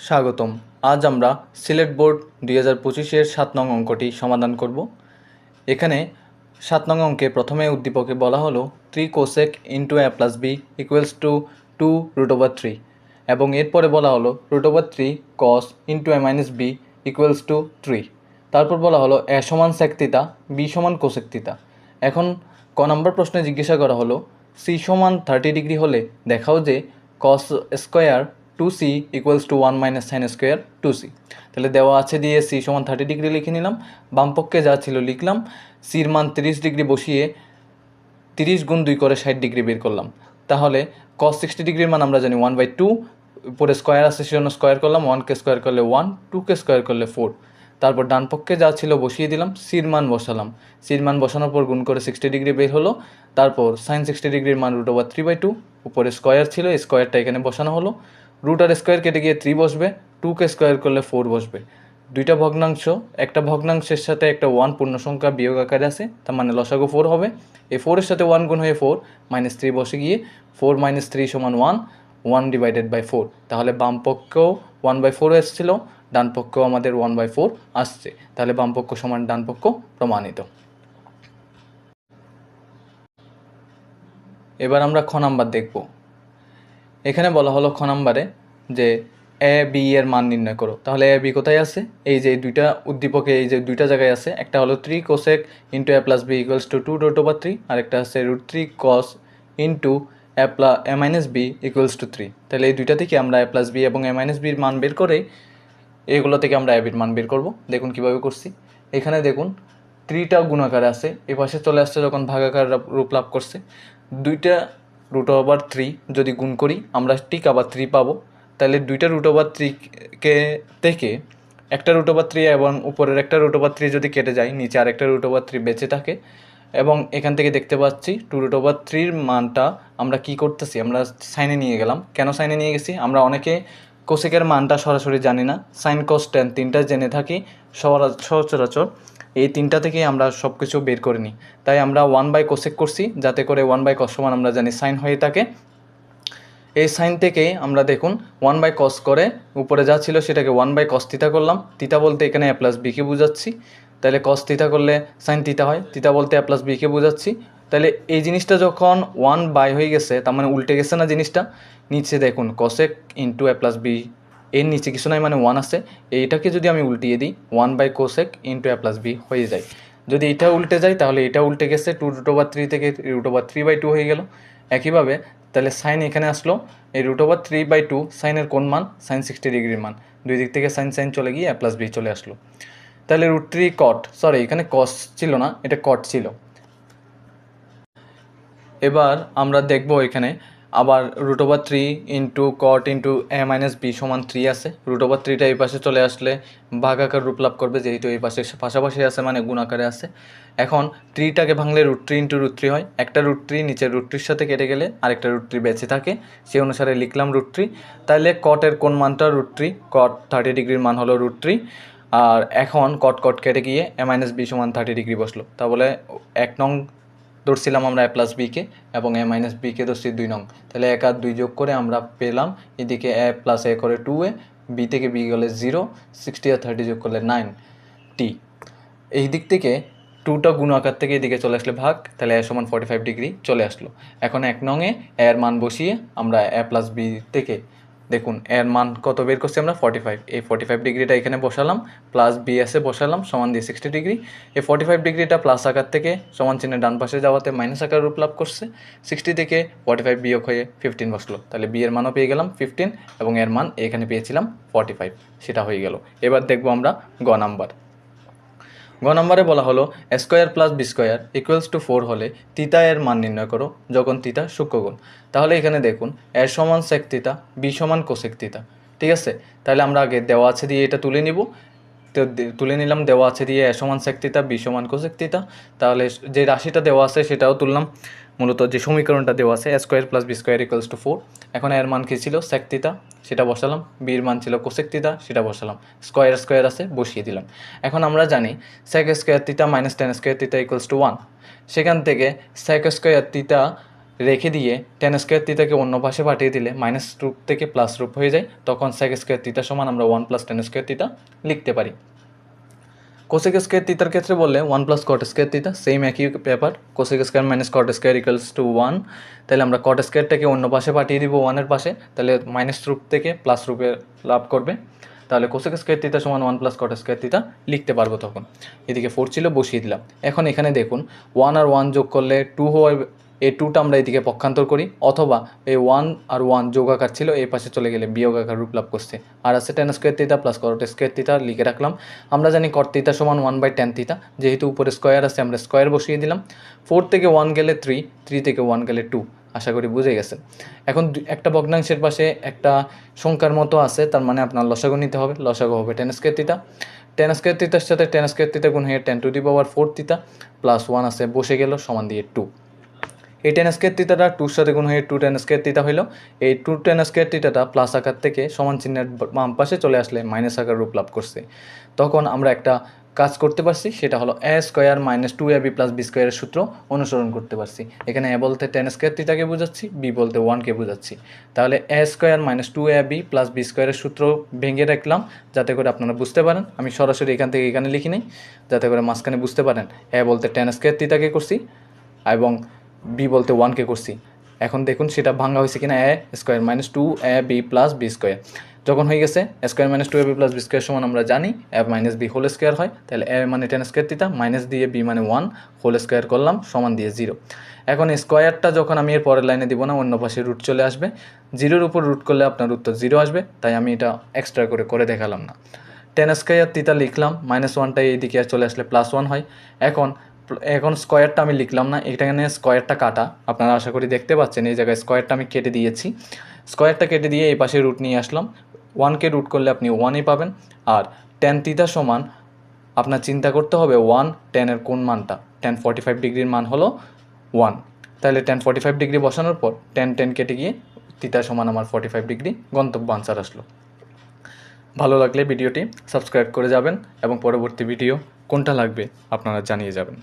স্বাগতম। আজ আমরা সিলেট বোর্ড দুই হাজার পঁচিশের সাত নং অঙ্কটি সমাধান করব। এখানে সাত নং অঙ্কে প্রথমে উদ্দীপকে বলা হলো three cosec into A plus B equals to two root over three এবং এরপরে বলা হলো root over three cos into A minus B equals to three তারপর বলা হলো এ সমান সেক তিতা বি সমান কোসেক তিতা এখন ক নম্বর প্রশ্নে জিজ্ঞাসা করা হলো সি সমান থার্টি ডিগ্রি হলে দেখাও যে cos square two C equals to one minus sine square two C তাহলে দেওয়া আছে দিয়ে সি সমান থার্টি ডিগ্রি লিখে নিলাম। বামপক্ষে যা ছিল লিখলাম। সির মান তিরিশ ডিগ্রি বসিয়ে তিরিশ গুণ দুই করে ষাট ডিগ্রি বের করলাম। তাহলে কস সিক্সটি ডিগ্রির মান আমরা জানি ওয়ান বাই টু উপরে স্কোয়ার আছে সেজন্য স্কোয়ার করলাম। ওয়ানকে স্কোয়ার করলে ওয়ান টুকে স্কোয়ার করলে ফোর তারপর ডান পক্ষে যা ছিল বসিয়ে দিলাম সির মান বসালাম। সির মান বসানোর পর গুণ করে সিক্সটি ডিগ্রি বের হলো। তারপর সাইন সিক্সটি ডিগ্রির মান root over three by two উপরে স্কোয়ার ছিল স্কোয়ারটা এখানে বসানো হলো। রুট আর স্কোয়ার কেটে গিয়ে থ্রি বসবে টুকে স্কোয়ার করলে ফোর বসবে। দুইটা ভগ্নাংশ, একটা ভগ্নাংশের সাথে একটা ওয়ান পূর্ণ সংখ্যা বিয়োগ আকারে আছে, তার মানে লসাগু ফোর হবে। এই ফোরের সাথে ওয়ান গুণ হয়ে ফোর মাইনাস থ্রি বসে গিয়ে ফোর মাইনাস থ্রি সমান one one divided by four তাহলে বাম ওয়ান বাই ফোর এসেছিল, ডান পক্ষেও আমাদের ওয়ান বাই ফোর আসছে। তাহলে বাম পক্ষ সমান ডান পক্ষ প্রমাণিত। এবার আমরা খ নাম্বার দেখব। এখানে বলা হলো খ নাম্বারে যে এ, বি এর মান নির্ণয় করো। তাহলে এ, বি কোথায় আছে? এই যে দুইটা উদ্দীপকে এই যে দুইটা জায়গায় আছে, একটা হলো three cosec into A plus B equals to two root over three আরেকটা আছে root three cos into A plus A minus B equals to three তাহলে এই দুইটা থেকে আমরা এ প্লাস বি এবং এ মাইনাস বির মান বের করে এগুলো থেকে আমরা এ বির মান বের করব। দেখুন কীভাবে করছি। এখানে দেখুন থ্রিটা গুণাকারে আছে এই পাশে চলে আসছে যখন ভাগাকার রূপ লাভ করছে। দুইটা রুট ওভার থ্রি যদি গুণ করি, আমরা ঠিক আবার থ্রি পাবো। তাহলে দুইটা রুট ওভার থ্রিকে থেকে একটা রুট ওভার থ্রি এবং উপরের একটা রুট ওভার থ্রি যদি কেটে যায়, নিচে আরেকটা রুট ওভার থ্রি বেঁচে থাকে। এবং এখান থেকে দেখতে পাচ্ছি টু রুট ওভার থ্রির মানটা আমরা কি করতেছি? আমরা সাইনে নিয়ে গেলাম। কেন সাইনে নিয়ে গেছি? আমরা অনেকে কোসেকের মানটা সরাসরি জানি না। সাইন কস টেন তিনটা জেনে থাকি, সচরাচর এই তিনটা থেকেই আমরা সব কিছু বের করে নিই। তাই আমরা ওয়ান বাই কোসেক করছি, যাতে করে ওয়ান বাই কস সমান আমরা জানি সাইন হয়ে থাকে। এই সাইন থেকে আমরা দেখুন ওয়ান বাই কস করে উপরে যা ছিল সেটাকে ওয়ান বাই কস তিতা করলাম। তিতা বলতে এখানে এ প্লাস বিকে বুঝাচ্ছি। তাহলে কস তিতা করলে সাইন তিতা হয় তিতা বলতে এ প্লাস বিকে বুঝাচ্ছি। তাহলে এই জিনিসটা যখন ওয়ান বাই হয়ে গেছে, তার মানে উল্টে গেছে না জিনিসটা, নিচে দেখুন cosec into A plus B এর নিচে কিছু নাই মানে ওয়ান আছে। এইটাকে যদি আমি উল্টিয়ে দিই one by cosec into A plus B হয়ে যায়। যদি এটা উল্টে যায়, তাহলে এটা উল্টে গেছে টু রুট ওভার থ্রি থেকে root over three by two হয়ে গেল। একইভাবে, তাহলে সাইন এখানে আসলো। এই root over three by two সাইনের কোন মান? সাইন সিক্সটি ডিগ্রির মান। দুই দিক থেকে সাইন সাইন চলে গিয়ে এ প্লাস বি চলে আসলো। তাহলে রুট থ্রি কট সরি এখানে কস ছিল না, এটা কট ছিল। এবার আমরা দেখব এখানে আবার root over three into cot into A minus B সমান থ্রি আছে। রুট ওভার থ্রিটা এই পাশে চলে আসলে ভাগাকার রূপ লাভ করবে, যেহেতু এই পাশে পাশাপাশি আছে মানে গুণ আকারে আছে। এখন থ্রিটাকে ভাঙলে root three into root three হয়। একটা রুট থ্রি নিচের রুট থ্রির সাথে কেটে গেলে আরেকটা রুট থ্রি বেঁচে থাকে। সেই অনুসারে লিখলাম রুট থ্রি তাহলে কটের কোন মানটা? রুট থ্রি কট থার্টি ডিগ্রির মান হলো রুট থ্রি আর এখন কট কট কেটে গিয়ে এ মাইনাস বি সমান থার্টি ডিগ্রি বসল। তাহলে এক নং ধরছিলাম আমরা এ প্লাস বিকে এবং এ মাইনাস বিকে ধরছি দুই নং। তাহলে এক আর দুই যোগ করে আমরা পেলাম এদিকে এ প্লাস এ করে টু এ বি থেকে বি গেলে জিরো সিক্সটি আর থার্টি যোগ করলে নাইন টি এই দিক থেকে টুটা গুণ আকার থেকে এদিকে চলে আসলে ভাগ, তাহলে এ সমান ফর্টি ফাইভ ডিগ্রি চলে আসলো। এখন এক নংয়ে এর মান বসিয়ে আমরা এ প্লাস বি থেকে দেখুন, এর মান কত বের করছি আমরা? ফর্টি ফাইভ এই ফর্টি ফাইভ ডিগ্রিটা এখানে বসালাম প্লাস বি এসে বসালাম, সমান দিয়ে সিক্সটি ডিগ্রি। এই ফর্টি ফাইভ ডিগ্রিটা প্লাস আকার থেকে সমান চিহ্নে ডান পাশে যাওয়াতে মাইনাস আকার রূপ লাভ করছে। সিক্সটি থেকে ফর্টি ফাইভ বিয়োগ হয়ে ফিফটিন বসল। তাহলে বি এর মানও পেয়ে গেলাম ফিফটিন এবং এর মান এখানে পেয়েছিলাম ফর্টি ফাইভ সেটা হয়ে গেল। এবার দেখব আমরা গ নাম্বার। গ নম্বরে বলা হলো square plus B square equals to four হলে তিতা এর মান নির্ণয় করো যখন তিতা সূক্ষ্মগুণ তাহলে এখানে দেখুন এর সমান সেক তিতা বি সমান কোসেক তিতা ঠিক আছে? তাহলে আমরা আগে দেওয়া আছে দিয়ে এটা তুলে নিব। তো তুলে নিলাম, দেওয়া আছে দিয়ে এ সমান সেক তিতা বি সমান কোসেক তিতা তাহলে যে রাশিটা দেওয়া আছে সেটাও তুললাম। মূলত যে সমীকরণটা দেওয়া আছে square plus B square equals to four এখন এর মান কী ছিল? সেক তিতা সেটা বসালাম। বির মান ছিল কোসেক তিতা সেটা বসালাম। স্কোয়ার স্কোয়ার আছে, বসিয়ে দিলাম। এখন আমরা জানি sec square theta minus tan square theta equals to one সেখান থেকে সেক স্কোয়ার তিতা রেখে দিয়ে টেন স্কোয়ার থিতাকে অন্য পাশে পাঠিয়ে দিলে মাইনাস রূপ থেকে প্লাস রূপ হয়ে যায়। তখন সেক স্কোয়ার থিতা সমান আমরা one plus tan square theta লিখতে পারি। কোসেক স্কোয়ার থিতার ক্ষেত্রে বললে one plus cot square theta same একই paper cosec square minus cot square equals to one তাহলে আমরা কট স্কোয়ারটাকে অন্য পাশে পাঠিয়ে দিব ওয়ানের পাশে। তাহলে মাইনাস রূপ থেকে প্লাস রূপে লাভ করবে। তাহলে কোসেক স্কোয়ার থিতা সমান one plus cot square theta লিখতে পারব তখন। এদিকে ফোর ছিল, বসিয়ে দিলাম। এখন এখানে দেখুন ওয়ান আর ওয়ান যোগ করলে টু হওয়ার এই টুটা আমরা এদিকে পক্ষান্তর করি, অথবা এই ওয়ান আর ওয়ান যোগ আকার ছিল এই পাশে চলে গেলে বিয়োগ আকার রূপ লাভ করছে। আর আছে tan square theta plus cot square theta লিখে রাখলাম। আমরা জানি কট থিতা সমান ওয়ান বাই টেন থিতা যেহেতু উপরে স্কোয়ার আছে, আমরা স্কোয়ার বসিয়ে দিলাম। ফোর থেকে ওয়ান গেলে থ্রি থ্রি থেকে ওয়ান গেলে টু আশা করি বুঝে গেছেন। এখন একটা ভগ্নাংশের পাশে একটা সংখ্যার মতো আছে, তার মানে আপনার লসাগু নিতে হবে, লসাগু হবে tan square theta tan square থিতার সাথে টেন স্কোয়ার থিতা গুণ হয়ে tan to the power four theta plus one আছে, বসে গেল, সমান দিয়ে টু এই টেন স্কোয়ার থিতাটা টুর সাথে গুণ হয়ে টু টেন স্কোয়ার থিতা হইল। এই টু টেন স্কোয়ার থিতাটা প্লাস আকার থেকে সমান চিহ্নের বাম পাশে চলে আসলে মাইনাস আকার রূপ লাভ করছে। তখন আমরা একটা কাজ করতে পারছি, সেটা হলো A square minus two A B plus B স্কোয়ারের সূত্র অনুসরণ করতে পারছি। এখানে এ বলতে টেন স্কোয়ার থিতাকে বোঝাচ্ছি বি বলতে ওয়ানকে বোঝাচ্ছি। তাহলে A square minus two A B plus B স্কোয়ারের সূত্র ভেঙে রাখলাম, যাতে করে আপনারা বুঝতে পারেন। আমি সরাসরি এখান থেকে এখানে লিখি নেই, যাতে করে মাঝখানে বুঝতে পারেন। এ বলতে টেন স্কোয়ার থিতাকে করছি, এবং বি বলতে ওয়ানকে করছি। এখন দেখুন সেটা ভাঙা হয়েছে কিনা A square minus two A B plus B square. যখন হয়ে গেছে square minus two A B plus B square সমান আমরা জানি, A minus B whole square হয়, তাহলে এ মানে টেন স্কোয়ার দিতা মাইনাস দিয়ে বি মানে ওয়ান হোল স্কোয়ার করলাম, সমান দিয়ে জিরো এখন স্কোয়ারটা যখন আমি এর পরের লাইনে দিব না, অন্য পাশে রুট চলে আসবে। জিরোর উপর রুট করলে আপনার উত্তর জিরো আসবে, তাই আমি এটা এক্সট্রা করে করে দেখালাম না। টেন স্কোয়ার তিতা লিখলাম মাইনাস ওয়ানটা এইদিকে চলে আসলে প্লাস ওয়ান হয়। এখন এখন স্কোয়ারটা আমি লিখলাম না, এখানে স্কোয়ারটা কাটা। আপনারা আশা করি দেখতে পাচ্ছেন, এই জায়গায় স্কোয়ারটা আমি কেটে দিয়েছি। স্কোয়ারটা কেটে দিয়ে এই পাশে রুট নিয়ে আসলাম। ওয়ানকে রুট করলে আপনি ওয়ানই পাবেন। আর টেন তিতা সমান, আপনার চিন্তা করতে হবে ওয়ান টেনের কোন মানটা? টেন ফর্টি ফাইভ ডিগ্রির মান হলো ওয়ান তাহলে টেন ফর্টি ফাইভ ডিগ্রি বসানোর পর টেন টেন কেটে গিয়ে তিতা সমান আমার ফর্টি ফাইভ ডিগ্রি গন্তব্য আনসার আসলো। ভালো লাগলে ভিডিওটি সাবস্ক্রাইব করে যাবেন এবং পরবর্তী ভিডিও কোনটা লাগবে আপনারা জানিয়ে যাবেন।